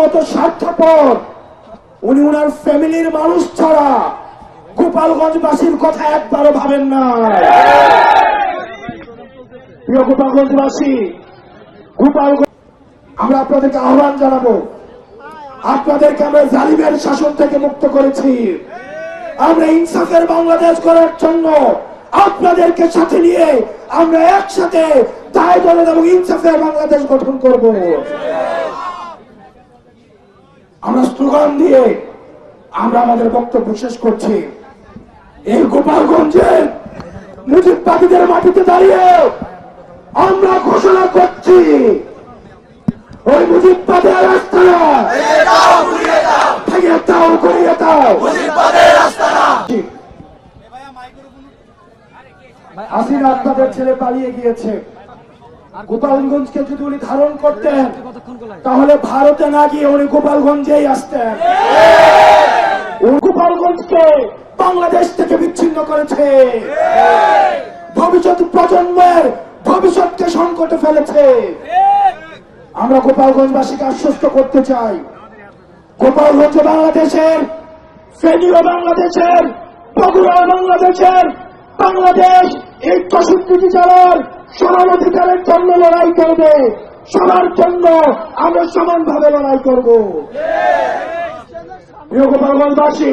মতো স্বার্থপর। উনি উনার ফ্যামিলির মানুষ ছাড়া গোপালগঞ্জবাসীর কথা একবারও ভাবেন না। প্রিয় গোপালগঞ্জবাসী, গোপালগঞ্জ আমরা আপনাদেরকে আহ্বান জানাব। আপনাদেরকে আমরা জালিমের শাসন থেকে মুক্ত করেছি। আমরা ইনসাফের বাংলাদেশ করার জন্য আপনাদেরকে সাথে নিয়ে আমরা একসাথে দায় দলের এবং ইনসাফের বাংলাদেশ গঠন করব। আমরা স্লোগান দিয়ে আমরা আমাদের বক্তব্য শেষ করছি। এই গোপালগঞ্জের মুজিববাদীদের মাটিতে দাঁড়িয়ে আমরা ঘোষণা করছি, ওই মুজিববাদের রাস্তা ভেঙে দাও, করিয়ে দাও। হাসিনা আপনাদের ছেলে পালিয়ে গিয়েছে। গোপালগঞ্জকে যদি উনি ধারণ করতেন তাহলে ভারতে না গিয়ে উনি গোপালগঞ্জেই আসতেন। গোপালগঞ্জকে বাংলাদেশ থেকে বিচ্ছিন্ন করেছে। ভবিষ্যৎ প্রজন্মের ভবিষ্যৎকে সংকটে ফেলেছে। আমরা গোপালগঞ্জবাসীকে আশ্বস্ত করতে চাই। গোপালগঞ্জ বাংলাদেশের ফেনীয় বাংলাদেশের বগুড়া বাংলাদেশের বাংলাদেশ এই চৌষট্টি জেলার অধিকারের জন্য লড়াই করবে। সবার জন্য আমরা সমানভাবে লড়াই করব। প্রিয় গোপালগঞ্জবাসী